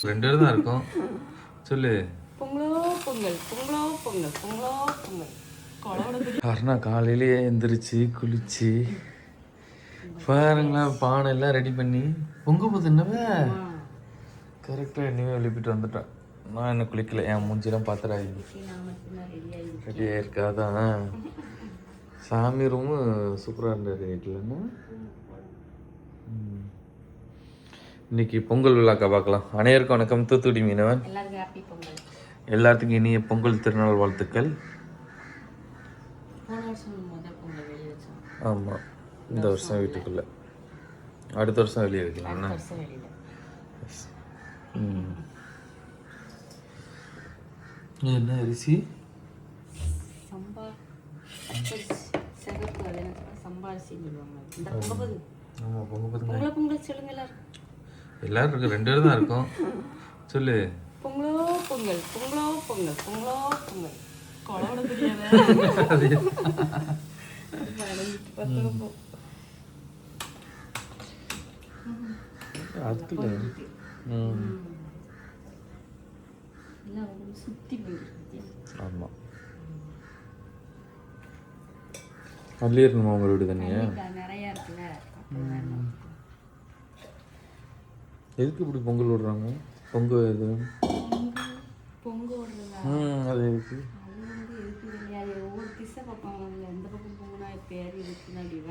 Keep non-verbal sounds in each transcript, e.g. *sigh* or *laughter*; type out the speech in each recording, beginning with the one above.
ரெண்டு பேரும் தான் இருக்கும். சொல்லு. பொங்கலோ பொங்கல் பொங்கலோ பொங்கல் பொங்கலோ பொங்கல். அருணா காலையிலேயே எந்திரிச்சு குளிச்சு பாருங்களேன் பானை எல்லாம் ரெடி பண்ணி பொங்க போது என்னவே? கரெக்டாக என்னவே எழுப்பிட்டு வந்துட்டேன் நான் என்ன குளிக்கல என் மூஞ்சிலாம் ஆகி ரெடியாக இருக்காதான் சாமி ரூமு சூப்பராக இருந்தது இல்லைன்னா இன்னைக்கு பொங்கல் விழாக்கா பார்க்கலாம். அனைவருக்கும் வணக்கம். தூத்துக்குடி மீனவன். எல்லாத்துக்கும் இனிய பொங்கல் திருநாள் வாழ்த்துக்கள். ஆமாம் இந்த வருஷம் வீட்டுக்குள்ள. அடுத்த வருஷம் வெளியே இருக்கலாம் என்ன அரிசி? ஆமாம் பொங்கல பொங்கல் சொல்லுங்க எல்லாரும் எல்லாரும் இருக்கு ரெண்டு பேரும் தான் இருக்கும். சொல்லு. பொங்கலோ பொங்கல். பொங்கலோ பொங்கல். பொங்கலோ பொங்கல். தெரியாத. சுத்தி போயிருக்கு ஆமாம் அள்ளிடணுமா உங்கள் வீடு தண்ணியா நிறைய இருக்குல்ல அப்போ எதுக்கு இப்படி பொங்கல் விடுறாங்க? பொங்கல் இது ம் அது எதுக்கு?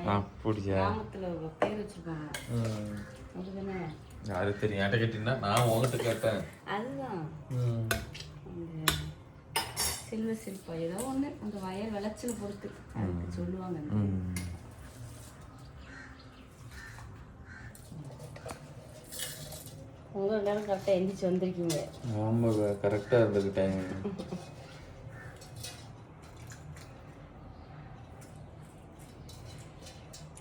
அப்படியா? யாரு தெரியும்? என்கிட்ட கேட்டீங்கன்னா நான் உங்ககிட்ட கேட்டேன். அதுதான். ம். அந்த செல்வ சிற்பா ஏதோ ஒண்ணு. அந்த வயல் விளைச்சல் பொறுத்து. சொல்லுவாங்க அந்த ம். உங்க நேரம் கரெக்டாக எந்திரிச்சு வந்திருக்கீங்க. ஆமாம் கரெக்டாக இருந்தது டைம்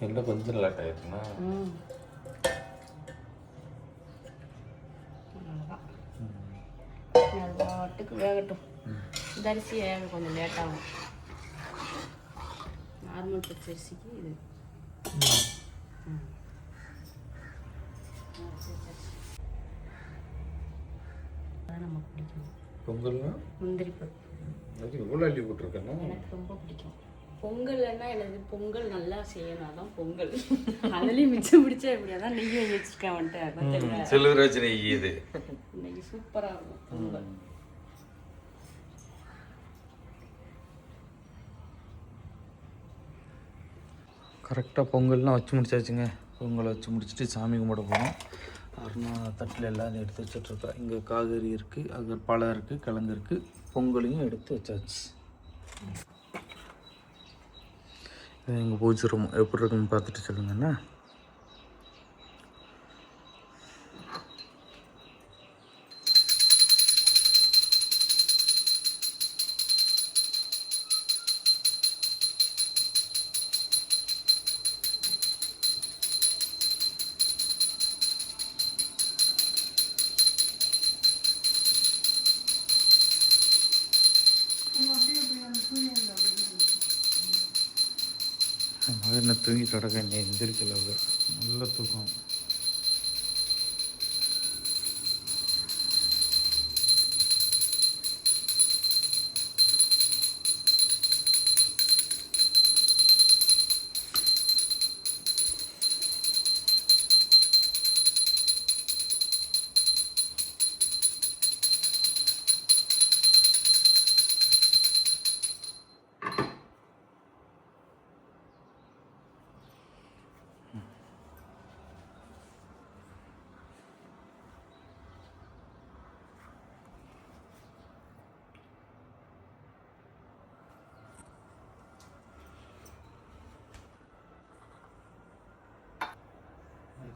எல்லாம் கொஞ்சம் லேட் ஆயிருக்குண்ணா அது பாட்டுக்கு வேகட்டும். இந்த அரிசி வேக கொஞ்சம் லேட் ஆகும். நார்மல் பச்சரிசிக்கு இது. ம். அதான் நமக்கு பிடிக்கும் பொங்கல்னா? முந்திரி பருப்பு. அது எவ்வளோ அள்ளி போட்டிருக்கேன்னா எனக்கு ரொம்ப பிடிக்கும். பொங்கல்னா எனக்கு பொங்கல் நல்லா செய்யணும். அதான் பொங்கல். *laughs* அதுலேயும் மிச்சம் பிடிச்சா எப்படி? அதான் நெய் வாங்கி வச்சிருக்கேன் வந்துட்டு செல்வராஜ் நெய் இது. இன்னைக்கு சூப்பராக இருக்கும் பொங்கல். கரெக்டாக பொங்கல்லாம் வச்சு முடிச்சாச்சுங்க. பொங்கலை வச்சு முடிச்சுட்டு சாமி கும்பிட போகிறோம் அருணா தட்டில் எல்லாம் எடுத்து வச்சிட்ருக்கா இங்கே காய்கறி இருக்குது அங்கே பழம் இருக்குது கிழங்கு இருக்குது பொங்கலையும் எடுத்து வச்சாச்சு. எங்கள் பூஜை ரூம் எப்படி இருக்குன்னு பார்த்துட்டு சொல்லுங்கண்ணா. மகனை என்ன தூங்கி கிடக்க என்னை எந்திரிக்கல அவர் நல்ல தூக்கம்.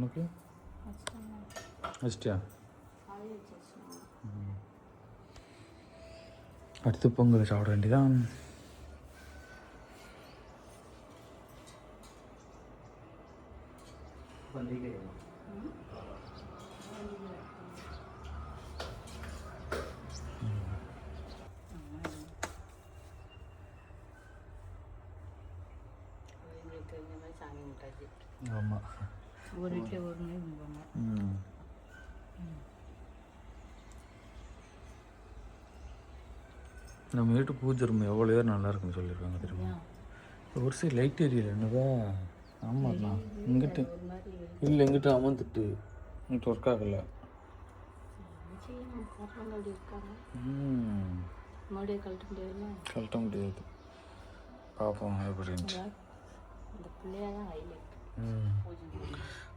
வச்சு வச்சுருவாங்க அடுத்து பொங்கல் சாப்பிட வேண்டியதான் எங்களுக்கு தெரிஞ்ச மாதிரி சாமி கும்பிட்டாச்சு ஆமாம் ஒரு வீட்டில் ஒரு நாள் கும்பிடுவாங்க ம் நம்ம வீட்டு பூஜை ரூம் எவ்வளோ பேர் நல்லா இருக்குன்னு சொல்லியிருக்காங்க தெரியுமா? ஒரு சைடு லைட் எரியல என்னதா? ஆமாண்ணா இங்கிட்டு இல்லை இங்கிட்ட அமர்ந்துட்டு இங்கிட்ட ஒர்க் ஆகலை. கழட்ட முடியாது. பார்ப்போம் எப்படின்ட்டு பூஜை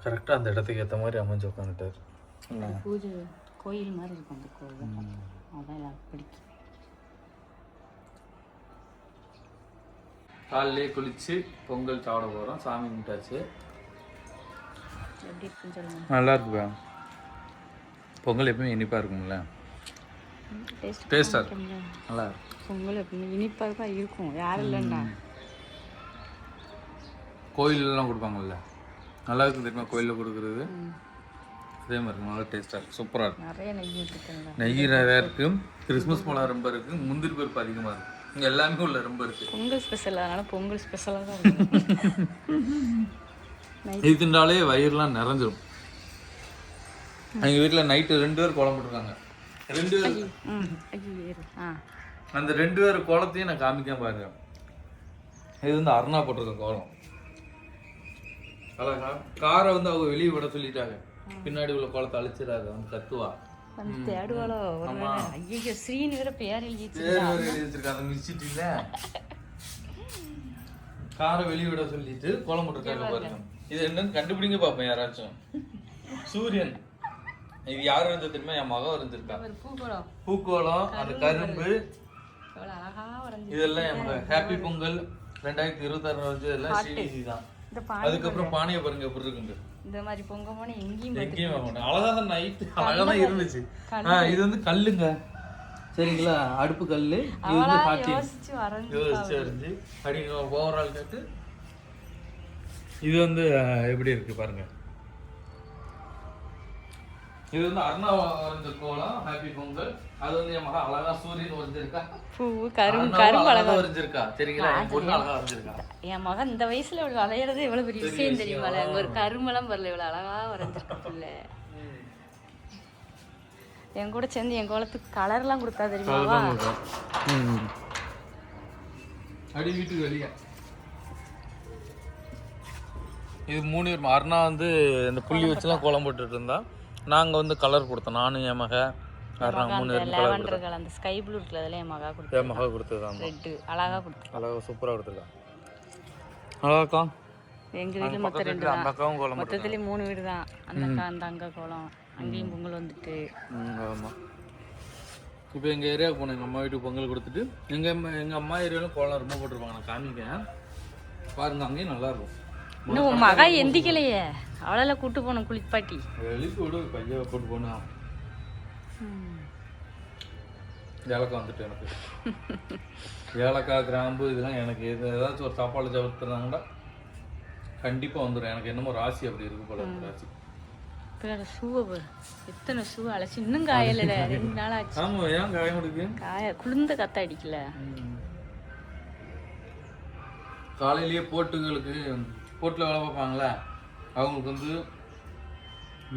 கரெக்டாக அந்த இடத்துக்கு ஏற்ற மாதிரி அமைஞ்சு உட்காந்துட்டார் கோயில் மாதிரி இருக்கும் அந்த கோயில் அதான் பிடிக்கும். காலையிலே குளிச்சு பொங்கல் சாப்பிட போகிறோம் சாமி கும்பிட்டாச்சு. நல்லா இருக்குப்பா பொங்கல் எப்பவுமே இனிப்பாக இருக்கும்ல? டேஸ்ட் டேஸ்டாக இருக்கும் நல்லா இருக்கும் பொங்கல் எப்பவுமே இனிப்பாக தான் இருக்கும். யாரும் இல்லைன்னா கோயிலெலாம் கொடுப்பாங்கல்ல? நல்லா இருக்கும் தெரியுமா கோயிலில் கொடுக்குறது? அதே மாதிரி இருக்கும் நல்லா டேஸ்ட்டாக இருக்கும் சூப்பராக இருக்கும் நிறைய நெய் நெய் நிறையா இருக்குது கிறிஸ்மஸ் பழம் ரொம்ப இருக்குது முந்திரி பருப்பு அதிகமாக இருக்குது இங்கே எல்லாமே உள்ள ரொம்ப இருக்குது பொங்கல் ஸ்பெஷல் அதனால பொங்கல் ஸ்பெஷலாக தான் இருக்கும். இது தின்றாலே வயிறுலாம் நிறைஞ்சிரும். எங்கள் வீட்டில் நைட்டு ரெண்டு பேர் குழம்பு போட்டிருக்காங்க. ரெண்டு பேர் அந்த ரெண்டு பேர் கோலத்தையும் நான் காமிக்காம பாருங்க. இது வந்து அருணா போட்டிருக்க கோலம். அழகா. காரை வந்து அவங்க வெளியே விட சொல்லிட்டாங்க. பின்னாடி உள்ள கோலத்தை அழிச்சிடாத வந்து கத்துவா. வந்து தேடுவாளோ ஐயோ ஸ்ரீனு வேற பேர் எழுதி பேர் வேற எழுதி வச்சிருக்கா அதை மிச்சிட்டில காரை வெளியே விட சொல்லிட்டு கோலம் போட்டிருக்காங்க பாருங்க. இது என்னன்னு கண்டுபிடிங்க பார்ப்போம் யாராச்சும். சூரியன். இது யார் வந்தது தெரியுமா? என் மகன் இருந்திருக்கா. பூக்குளம். பூக்கோளம் அந்த கரும்பு. இதெல்லாம் என் ஹாப்பி பொங்கல். ரெண்டாயிரத்தி இருபத்தாறு வச்சு எல்லாம் ஸ்ரீநிதி தான். இந்த அதுக்கப்புறம் பானையை பாருங்க எப்படி இருக்குண்டு இந்த மாதிரி பொங்க போனால் எங்கேயும் எங்கேயும் அழகா தான் நைட்டு அழகா தான் இருந்துச்சு. ஆ இது வந்து கல்லுங்க. சரிங்களா? அடுப்பு கல்லு. இது வந்து காட்டி யோசிச்சு வரைஞ்சி யோசிச்சு அறிஞ்சு அப்படி ஓவரால் கேட்டு இது வந்து எப்படி இருக்கு பாருங்க. இது வந்து அருணா வரைஞ்ச கோலம் ஹாப்பி பொங்கல் அது வந்து என் மகன் அழகா சூரியன் வரைஞ்சிருக்கா. பூ கரும் கரும்பு அழகா வரைஞ்சிருக்கா. சரிங்களா என் பொண்ணு அழகா வரைஞ்சிருக்கா. என் மகன் இந்த வயசுல இவ்வளவு வளையறது எவ்வளவு பெரிய விஷயம் தெரியுமால அங்க ஒரு கரும்பெல்லாம் வரல இவ்வளவு அழகா வரைஞ்சிருக்குல்ல என் கூட சேர்ந்து என் கோலத்துக்கு கலர்லாம் கொடுத்தா தெரியுமாவா அடி வீட்டுக்கு வெளியே. இது மூணு அருணா வந்து இந்த புள்ளி வச்சுலாம் கோலம் போட்டுட்டு இருந்தா. நாங்க வந்து கலர் கொடுத்தோம். நானும் என் மக மூணு பேரும் கலர் அந்த ஸ்கை ப்ளூ இருக்குல்ல அதெல்லாம் என் மகா கொடுத்தா என் மக கொடுத்தது ஆமா. ரெட்டு அழகா கொடுத்தா அழகா சூப்பரா கொடுத்துருக்கா அழகாக்கா? எங்க வீட்டுல மொத்தம் ரெண்டு தான். மொத்தத்துலயும் மூணு வீடு தான். அந்த அக்கா அந்த அங்க கோலம். அங்கேயும் பொங்கல் வந்துட்டு. ஆமாம் இப்போ எங்கள் ஏரியாவுக்கு போனோம். எங்கள் அம்மா வீட்டுக்கு பொங்கல் கொடுத்துட்டு எங்கள் அம்மா எங்கள் அம்மா ஏரியாவிலும் கோலம் ரொம்ப போட்டிருப்பாங்க. நான் காமிக்கேன் பாருங்க அங்கேயும் நல்லா இருக்கும். இன்னும் உன் மகா எந்திக்கலையே. அவளால கூட்டு போகணும் குளிப்பாட்டி எழுப்பி விடு பைய போட்டு போனா. ஏலக்காய் வந்துட்டு எனக்கு. ஏலக்காய் கிராம்பு இதெல்லாம் எனக்கு எது ஏதாச்சும் ஒரு சாப்பாடு தவிர்த்துறாங்கன்னா கண்டிப்பாக வந்துடும் எனக்கு என்னமோ ராசி அப்படி இருக்கு போல ராசி. பிள்ளை ஷூவை பாரு எத்தனை ஷூ அழைச்சி. இன்னும் காயலடா ரெண்டு நாள் ஆச்சு. ஆமாம் ஏன் காயம் இருக்கு? காய குளிர்ந்த கத்த அடிக்கல. காலையிலேயே போட்டுகளுக்கு போட்டில் வேலை பார்ப்பாங்களே அவங்களுக்கு வந்து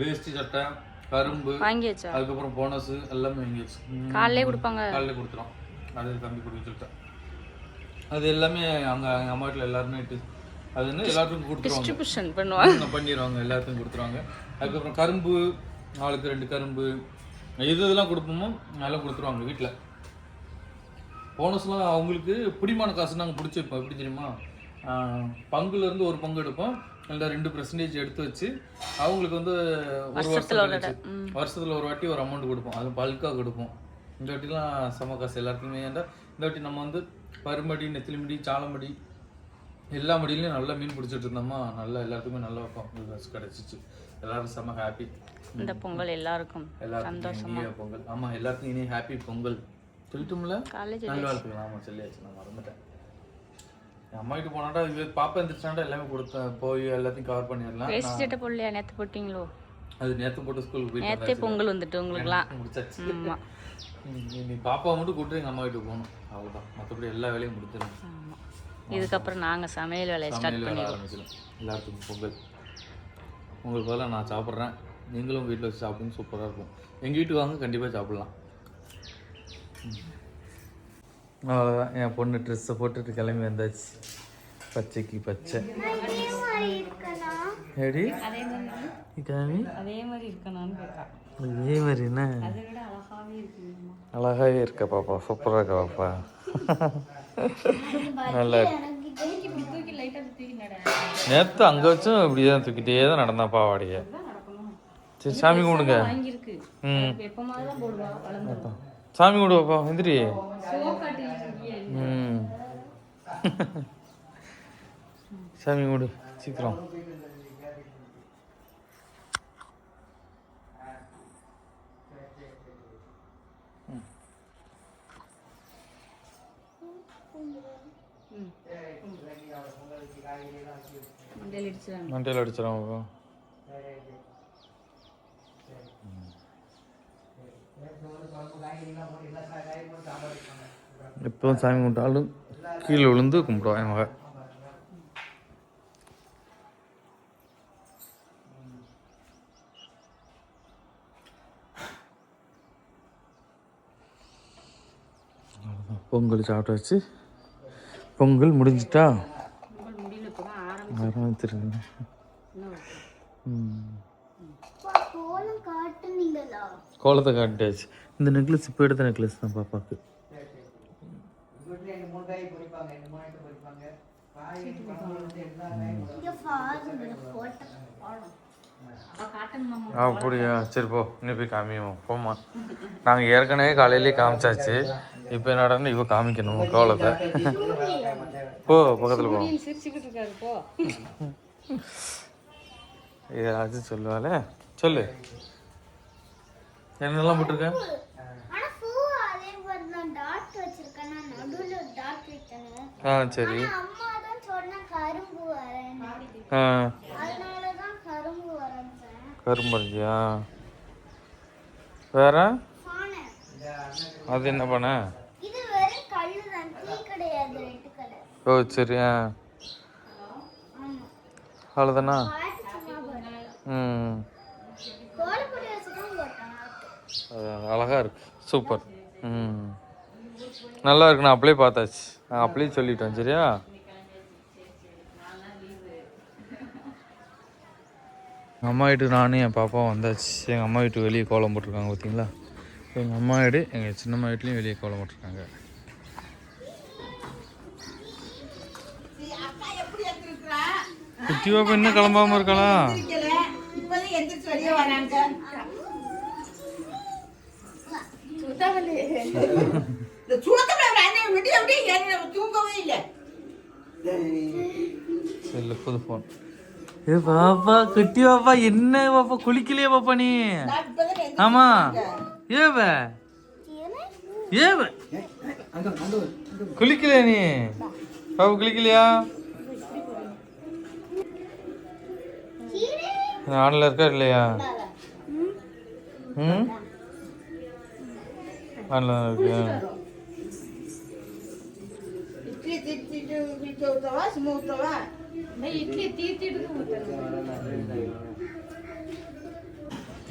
வேஷ்டி சட்டை கரும்பு வாங்கி வச்சா அதுக்கப்புறம் போனஸ் எல்லாமே வாங்கியாச்சு காலையிலே கொடுப்பாங்க. காலையில் கொடுத்துரும். அது தம்பி கொடுக்க சொல்லிட்டேன் அது எல்லாமே அங்கே எங்கள் அம்மா வீட்டில் எல்லாருமே இட்டு அது வந்து எல்லாத்துக்கும் கொடுத்துருவாங்க. டிஸ்ட்ரிபியூஷன் பண்ணுவாங்க. பண்ணிடுவாங்க எல்லாத்துக்கும் கொடுத்துருவாங்க. அதுக்கப்புறம் கரும்பு நாளுக்கு ரெண்டு கரும்பு எது இதெல்லாம் கொடுப்போமோ அதெல்லாம் கொடுத்துருவாங்க வீட்டில் போனஸ்லாம் அவங்களுக்கு பிடிமான காசு நாங்கள் பிடிச்சி வைப்போம் எப்படி தெரியுமா? ஆஹ் பங்குல இருந்து ஒரு பங்கு எடுப்போம். இல்லை ரெண்டு பர்சன்டேஜ் எடுத்து வச்சு அவங்களுக்கு வந்து ஒரு வருஷம் கழிச்சு வருஷத்தில் ஒரு வாட்டி ஒரு அமௌண்ட் கொடுப்போம். அது பல்காக கொடுப்போம். இந்த வாட்டிலாம் சம காசு எல்லாருக்குமே. ஏன்டா இந்த வாட்டி நம்ம வந்து பருமடி நெத்திலிமடி சாலமடி எல்லா மடியிலையும் நல்லா மீன் பிடிச்சிட்டு இருந்தோமா? நல்லா எல்லாத்துக்குமே நல்லா காசு கிடச்சிச்சு. எல்லாரும் செம்ம ஹாப்பி இந்த பொங்கல் எல்லாருக்கும். எல்லாருக்கும் இனிய பொங்கல். ஆமா எல்லாருக்கும் இனிய ஹாப்பி பொங்கல். சொல்லிட்டோம்ல? நல்ல வாழ்த்துக்கள். ஆமா சொல்லியாச்சு. நான் மறந்துட்டேன். அம்மா வீட்டு போனாட்டா இது பாப்பா எந்திரிச்சாண்டா எல்லாமே கொடுத்தேன் போய் எல்லாத்தையும் கவர் பண்ணிடலாம். வேஸ்ட் சட்டை போடலையா நேற்று போட்டிங்களோ? அது நேத்து போட்டு ஸ்கூலுக்கு போயிட்டு நேற்றே பொங்கல் வந்துட்டு உங்களுக்குலாம். முடிச்சாச்சு. ம், நீ பாப்பாவை மட்டும் கூப்பிட்டு எங்க அம்மா வீட்டுக்கு போகணும். அவ்வளவுதான். மற்றபடி எல்லா வேலையும் முடிச்சிடும் இதுக்கப்புறம் நாங்க சமையல் வேலையை ஸ்டார்ட் ஆரம்பிச்சிடும். எல்லாத்துக்கும் பொங்கல். உங்களுக்கு பதிலாக நான் சாப்பிட்றேன். நீங்களும் வீட்டில் வச்சு சாப்பிடுங்க. சூப்பராக இருக்கும். எங்கள் வீட்டுக்கு வாங்க கண்டிப்பாக சாப்பிட்லாம். அவ்வளோதான் என் பொண்ணு ட்ரெஸ்ஸை போட்டுட்டு கிளம்பி வந்தாச்சு. பச்சைக்கு பச்சை. மாதிரி கிளம்பி அதே மாதிரி என்ன? அழகாவே இருக்க பாப்பா. சூப்பராக இருக்க பாப்பா. நல்லா நேற்று அங்கே வச்சும் இப்படியே தான் தூக்கிட்டே தான் நடந்தான் பாவாடிய சரி சாமி கும்பிடுங்க. ம். சாமி கும்பிடு பாப்பா ம். சாமி கும்பிடு சீக்கிரம். மண்டையில் அடிச்சிடாங்க எப்பவும் சாமி கும்பிட்டாலும் கீழே விழுந்து கும்பிடுவான் என் மக அவ்வளவுதான். பொங்கல் சாப்பிட்டாச்சு பொங்கல் முடிஞ்சிட்டா? ஆரம்பிச்சிருங்க கோலத்தை காட்டியாச்சு. இந்த நெக்லஸ் இப்போ எடுத்த நெக்லஸ் தான் பாப்பாக்கு. அப்படியா? சரி போ. நீ போய் காமியும் போம்மா. நாங்கள் ஏற்கனவே காலையிலேயே காமிச்சாச்சு. இப்போ என்னடான்னு இவ காமிக்கணும் கவலத்தை போ பக்கத்தில் போ சிரிச்சுக்கிட்டு போ. ஏதாச்சும் சொல்லுவாளே. சொல்லு. என்னெல்லாம் போட்டிருக்க? ஆ சரி. ஆ. கரும்பு கரும்பருந்தியா வேற? அது என்ன பண்ண ஓ சரி ஆ. அவ்வளோதானா ம் கோலப்பொடி வச்சு தான் போட்டேன் அழகாக இருக்குது சூப்பர் ம். நல்லா இருக்கு. நான் அப்படியே பார்த்தாச்சு. நான் அப்படியே சொல்லிட்டேன் சரியா? எங்கள் அம்மா வீட்டுக்கு நானும் என் பாப்பாவும் வந்தாச்சு. எங்கள் அம்மா வீட்டு வெளியே கோலம் போட்டிருக்காங்க பார்த்தீங்களா? எங்கள் அம்மா வீடு எங்கள் சின்னம்மா வீட்லேயும் வெளியே கோலம் போட்டிருக்காங்க. குட்டி பாப்பா இன்னும் கிளம்பாம இருக்கலாம் இந்த விடிய விடிய தூங்கவே இல்லை செல்லு புது ஃபோன் ஏ பாப்பா குட்டி பாப்பா என்ன பாப்பா குளிக்கலையே பாப்பா நீ ஆமா ஏவ ஏவ குளிக்கலையா நீ பாப்பா குளிக்கலையா ஆன்ல இருக்கா இல்லையா ம் ஆன்ல இருக்கு இட்லி திட்டு வீட்டு ஊத்தவா சும்மா ஊத்தவா? இட்லி தீர்த்திட்டு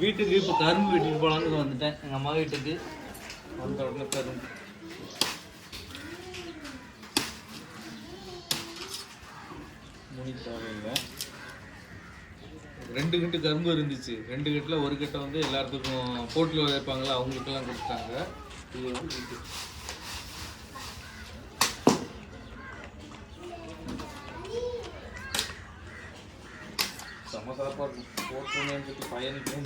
வீட்டுக்கு இப்போ கரும்பு வெட்டிட்டு போலான்னு வந்துட்டேன். எங்கள் அம்மா வீட்டுக்கு. வந்த உடனே கரும்பு. முனி தேவையில்லை ரெண்டு கட்டு கரும்பு இருந்துச்சு. ரெண்டு கட்டில் ஒரு கட்டை வந்து எல்லாத்துக்கும் போட்டில் வைப்பாங்களா அவங்களுக்கெல்லாம் கொடுத்தாங்க இது வந்து இது. செம்ம சாப்பாடு இருக்கும் போட்டுன்னு சொல்லி பையனுக்கு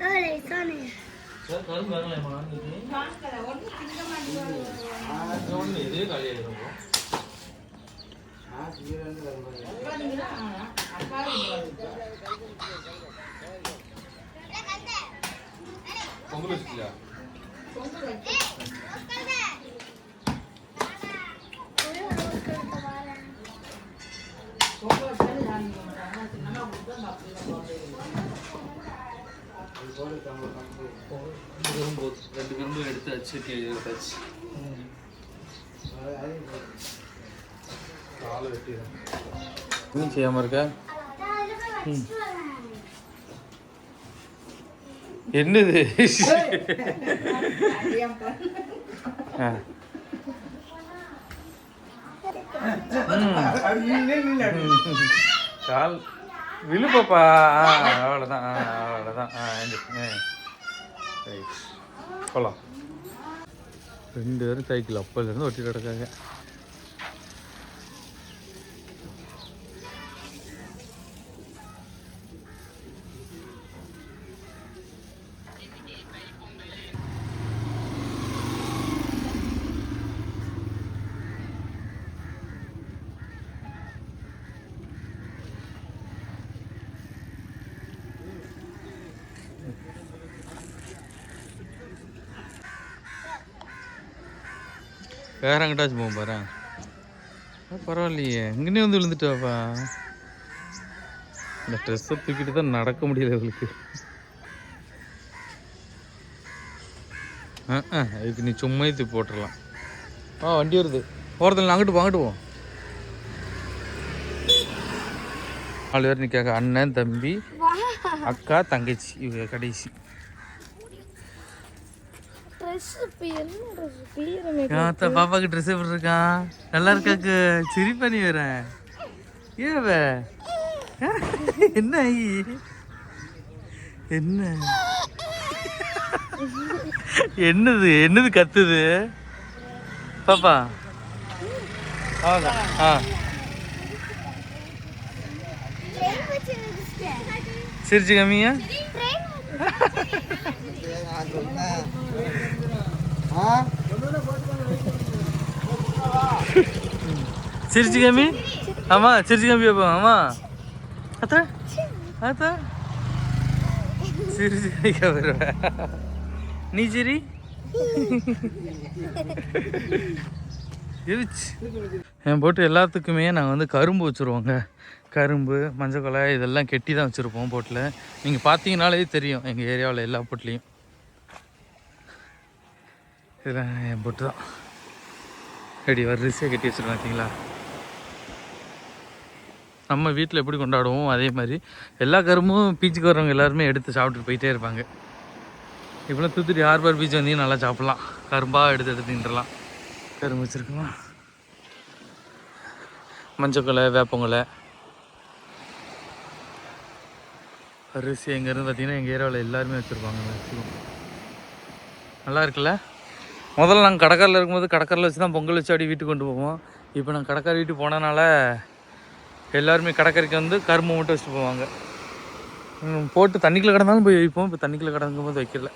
வயசானே சார் கரும்பு வாங்கலாமா ஒன்று இதே காலியாக பொங்கல் வச்சுக்கல கரும்பு ரெண்டு கரும்பு எடுத்தாச்சு கீழே எடுத்தாச்சு காலை இன்னும் செய்யாமல் இருக்க என்னது ஆ. கால் விழுப்பப்பா ஆ அவ்வளோதான் ஆ அவ்வளோதான் ஆ போகலாம் ரெண்டு பேரும் சைக்கிள் அப்போலேருந்து ஒட்டி கிடக்காங்க. வேற எங்கிட்டாச்சும் போகும் பாரு. பரவாயில்லையே. இங்கனே வந்து விழுந்துட்டாப்பா. இந்த ட்ரெஸ்ஸை தூக்கிட்டு தான் நடக்க முடியல இவளுக்கு. ஆ ஆ இதுக்கு நீ சும்மா தூக்கி போட்டுடலாம். ஆ வண்டி வருது. போகிறதில்ல அங்கிட்டு போ அங்கிட்டு போ. நாலு பேர் நிற்காங்க அண்ணன் தம்பி அக்கா தங்கச்சி இவங்க கடைசி. ட்ரெஸ் என்ன பாப்பாக்கு ட்ரெஸ் எப்படி இருக்கான் நல்லா இருக்காக்கு சிரிப்பா நீ வேற ஏவ என்ன ஆகி என்ன? என்னது? என்னது கத்துது? பாப்பா. ஆ. சிரிச்சு கம்மியா *laughs* சிரிச்சு கம்மி ஆமா சிரிச்சு கம்மி வைப்போம் ஆமா. அத்த? அத்த? சிரிச்சு கமிக்க வருவேன் நீ சிரி. என் போட்டு எல்லாத்துக்குமே நாங்கள் வந்து கரும்பு வச்சுருவோங்க. கரும்பு மஞ்சள் கொலை இதெல்லாம் கெட்டி தான் வச்சுருப்போம் போட்டில். நீங்கள் பார்த்தீங்கனாலே தெரியும் எங்கள் ஏரியாவில் எல்லா போட்லேயும் இதெல்லாம் என் பொட்டு தான். எப்படி வரிசையாக கட்டி வச்சுருக்கோம் பார்த்தீங்களா? நம்ம வீட்டில் எப்படி கொண்டாடுவோம் அதே மாதிரி எல்லா கரும்பும் பீச்சுக்கு வர்றவங்க எல்லாருமே எடுத்து சாப்பிட்டுட்டு போயிட்டே இருப்பாங்க. இப்போலாம் தூத்துக்குடி ஹார்பர் பீச் வந்தீங்கன்னா நல்லா சாப்பிட்லாம். கரும்பாக எடுத்து எடுத்து தின்றலாம். கரும்பு வச்சுருக்கோமா? மஞ்சக்கொலை வேப்பங்கொலை அரிசி எங்கேருந்து பார்த்தீங்கன்னா எங்கள் ஏரியாவில் எல்லாருமே வச்சுருப்பாங்க மேக்ஸிமம். நல்லா இருக்குல்ல? முதல்ல நாங்கள் கடற்கரையில் இருக்கும்போது கடற்கரையில் வச்சு தான் பொங்கல் வச்சு அப்படியே வீட்டுக்கு கொண்டு போவோம். இப்போ நாங்கள் கடற்கரை வீட்டுக்கு போனனால எல்லாருமே கடற்கரைக்கு வந்து கரும்பு மட்டும் வச்சுட்டு போவாங்க. போட்டு தண்ணிக்குள்ள கிடந்தாலும் போய் வைப்போம். இப்போ தண்ணிக்குள்ள கிடங்கும் போது வைக்கல.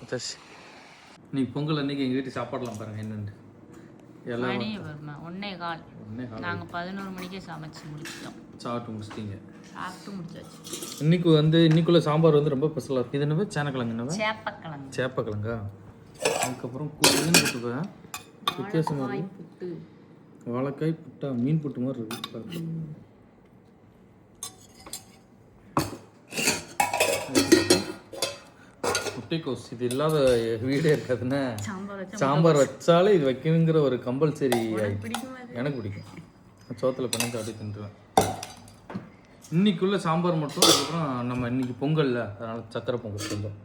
வச்சாச்சு இன்னைக்கு பொங்கல் அன்னைக்கு எங்கள் வீட்டு சாப்பாடலாம் பாருங்கள் என்னென்னு. ஒன்னே கால். நாங்கள் பதினோரு மணிக்கே சமைச்சு முடிச்சிட்டோம். சாப்பிட்டு முடிச்சிட்டீங்க. சாப்பிட்டு முடிச்சாச்சு. இன்னைக்கு வந்து இன்னைக்குள்ள சாம்பார் வந்து ரொம்ப ஸ்பெஷலாக இருக்குது இது என்னவே சேனக்கிழங்கு என்னவே சேப்பக்கிழங்கு. சேப்பக்கிழங்கா? அதுக்கப்புறம் கூட்டுன்னு போட்டுக்குவேன் வித்தியாசமாக வாழைக்காய் புட்டா. மீன் புட்டு மாதிரி இருக்கு. முட்டைக்கோஸ் இது இல்லாத வீடே இருக்காதுன்னா. சாம்பார் வச்சா சாம்பார் வச்சாலே இது வைக்கணுங்கிற ஒரு கம்பல்சரி? எனக்கு பிடிக்கும். சோத்தில் பண்ணி அப்படியே தின்றுவேன். இன்னைக்குள்ள சாம்பார் மட்டும் அதுக்கப்புறம் நம்ம இன்னைக்கு பொங்கல்ல அதனால சக்கரை பொங்கல் செஞ்சோம்.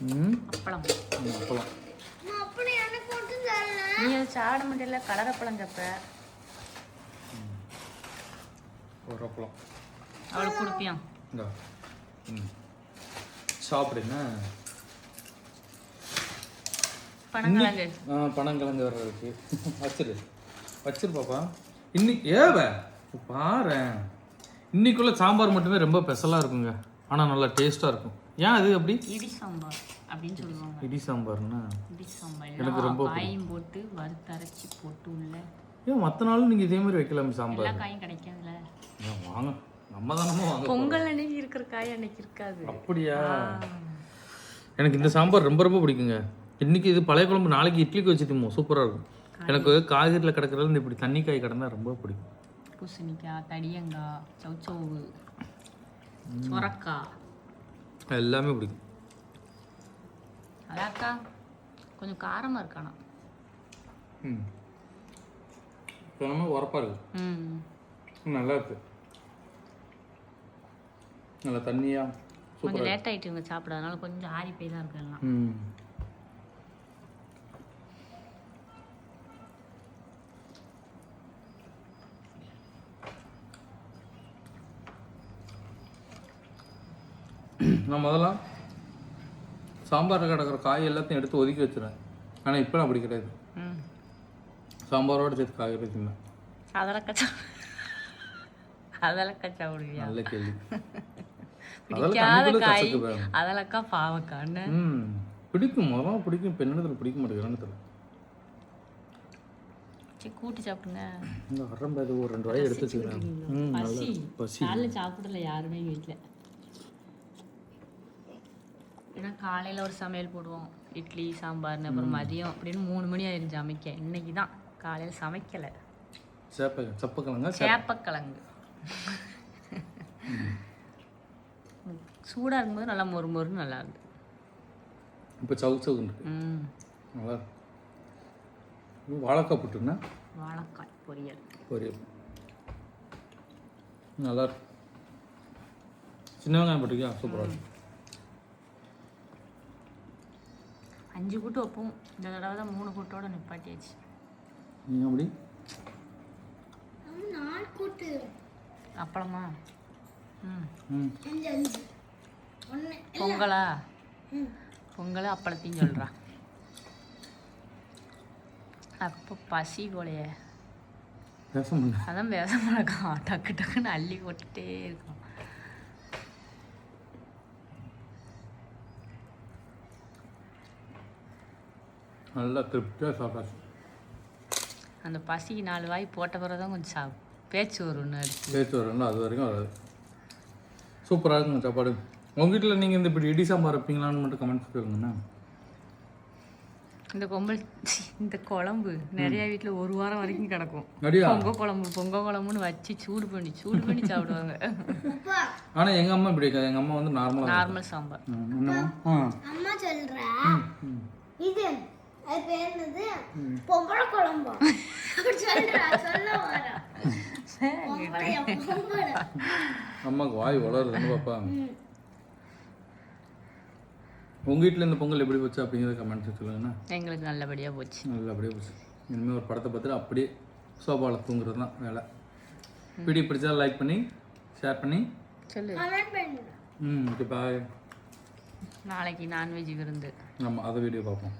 அப்பளம். ம் அப்பளம். அப்பளம் நீ அது சாட முடியல கலரப்பழம் கப்ப ஒரு அப்பளம். அவளுக்கு கொடுப்பியா? இந்தா. ம். சாப்பிடுங்க. பனங்கிழங்கு. ஆ பனங்கிழங்கு வர இருக்கு. வச்சிரு. வச்சிரு பாப்பா. இன்னைக்கு ஏவ பாரு இன்னைக்குள்ள சாம்பார் மட்டுமே ரொம்ப ஸ்பெஷலாக இருக்குங்க. ஆனால் நல்லா டேஸ்ட்டாக இருக்கும். ஏன் அது அப்படி? இடி சாம்பார் அப்படின்னு சொல்லுவாங்க. இடி சாம்பார்னா? இடி சாம்பார். எனக்கு ரொம்ப காயும் போட்டு வறுத்தரைச்சி போட்டு உள்ள. ஏன் மற்ற நாளும் நீங்கள் இதே மாதிரி வைக்கலாமே சாம்பார்? எல்லா காயும் கிடைக்காதுல்ல ஏன் வாங்க நம்ம தானே வாங்க பொங்கல் அன்னைக்கு இருக்கிற காய் அன்னைக்கு இருக்காது. அப்படியா? எனக்கு இந்த சாம்பார் ரொம்ப ரொம்ப பிடிக்குங்க. இன்னைக்கு இது பழைய குழம்பு நாளைக்கு இட்லிக்கு வச்சு திம்போம் சூப்பராக இருக்கும் எனக்கு காய்கறியில் கிடக்கிறதுல இந்த இப்படி தண்ணி காய் கிடந்தா ரொம்ப பிடிக்கும். பூசணிக்காய் தடியங்காய் சவுச்சவு சொரக்காய். எல்லாமே பிடிக்கும் அதாக்கா கொஞ்சம் காரமாக இருக்கானா? ம். சொன்னமாக உரப்பாக இருக்கு. ம். நல்லா இருக்கு. நல்லா தண்ணியாக கொஞ்சம் லேட் ஆயிட்டு இவங்க சாப்பிடாதனால கொஞ்சம் ஆறி போய் தான் இருக்கு எல்லாம். ம். நான் முதல்ல சாம்பாரில் கிடக்கிற காய் எல்லாத்தையும் எடுத்து ஒதுக்கி வச்சிருவேன். ஆனால் இப்போ அப்படி கிடையாது. சாம்பாரோட சேர்த்து காய் வச்சுருந்தேன் அதெல்லாம் கச்சா அதெல்லாம் கச்சா விடுவியா நல்ல கேள்வி. பிடிக்காத காய். பாவக்கான்னு ம். பிடிக்கும். முதல்ல பிடிக்கும். இப்போ என்னத்துல பிடிக்க மாட்டேங்குது தெரியல சரி கூட்டி சாப்பிடுங்க. இந்த அது ஒரு ரெண்டு வாய் எடுத்து வச்சுக்கிறேன். பசி. பசி. சாப்பிடல யாருமே வீட்டில் ஏன்னா காலையில் ஒரு சமையல் போடுவோம். இட்லி சாம்பார்னு அப்புறம் மதியம் அப்படின்னு மூணு மணி ஆயிரும் சமைக்க. இன்னைக்கு தான். காலையில் சமைக்கலை. சேப்ப சப்பக்கிழங்க சேப்பக்கிழங்கு. சூடாக இருக்கும்போது நல்லா மொறு மொறுன்னு நல்லா இருக்கு. இப்போ சவு சவு நல்லா இருக்கு. இது வாழைக்காய் போட்டுருந்தா வாழைக்காய் பொரியல். பொரியல். நல்லா சின்ன வெங்காயம் போட்டிருக்கியா? சூப்பராக இருக்கு. அஞ்சு கூட்டு வைப்போம். இந்த தடவை தான் மூணு கூட்டோட நிப்பாட்டியாச்சு. நீங்கள் அப்படி? நாலு கூட்டு. அப்பளமா? ம். பொங்கலா? பொங்கல் அப்பளத்தையும் சொல்கிறா அப்போ பசி போலையே. அதான் பேச மாட்டேக்கான் டக்கு டக்குன்னு அள்ளி போட்டுட்டே இருக்கும் நல்லா திருப்தியாக சாப்பிட்டாச்சு. அந்த பசிக்கு நாலு வாய் போட்ட பிறகு தான் கொஞ்சம் சாப்பிடும் பேச்சு வரும்னு பேச்சு வரல அது வரைக்கும் வராது. சூப்பராக இருக்குங்க சாப்பாடு. உங்கள் வீட்டில் நீங்கள் இந்த இப்படி இடி சாம்பார் வைப்பீங்களான்னு மட்டும் கமெண்ட்ஸ் சொல்லுங்கண்ணா. இந்த கொம்பல் சி, இந்த குழம்பு நிறைய வீட்டில் ஒரு வாரம் வரைக்கும் கிடக்கும். அப்படியா? பொங்க குழம்பு பொங்க குழம்புன்னு வச்சு சூடு பண்ணி சூடு பண்ணி சாப்பிடுவாங்க. ஆனால் எங்கள் அம்மா இப்படி எங்கள் அம்மா வந்து நார்மலாக நார்மல் சாம்பார். அம்மா சொல்ற ம். இது அது பேர் என்னது? பொம்பளை குழம்பா? அம்மாவுக்கு வாய் வளருதுன்னு பாப்பா. உங்கள் வீட்டில் இந்த பொங்கல் எப்படி போச்சு அப்படிங்கிறத கமெண்ட்ஸ் சொல்லுங்கண்ணா எங்களுக்கு நல்லபடியாக போச்சு. நல்லா அப்படியே போச்சு. இனிமேல் ஒரு படத்தை பார்த்துட்டு அப்படியே சோபாவில் தூங்குறது தான் வேலை. வீடியோ பிடிச்சா லைக் பண்ணி ஷேர் பண்ணி. ம் ஓகே பாய் நாளைக்கு நான்வெஜ் விருந்து. ஆமாம் அதை வீடியோ பார்ப்போம்.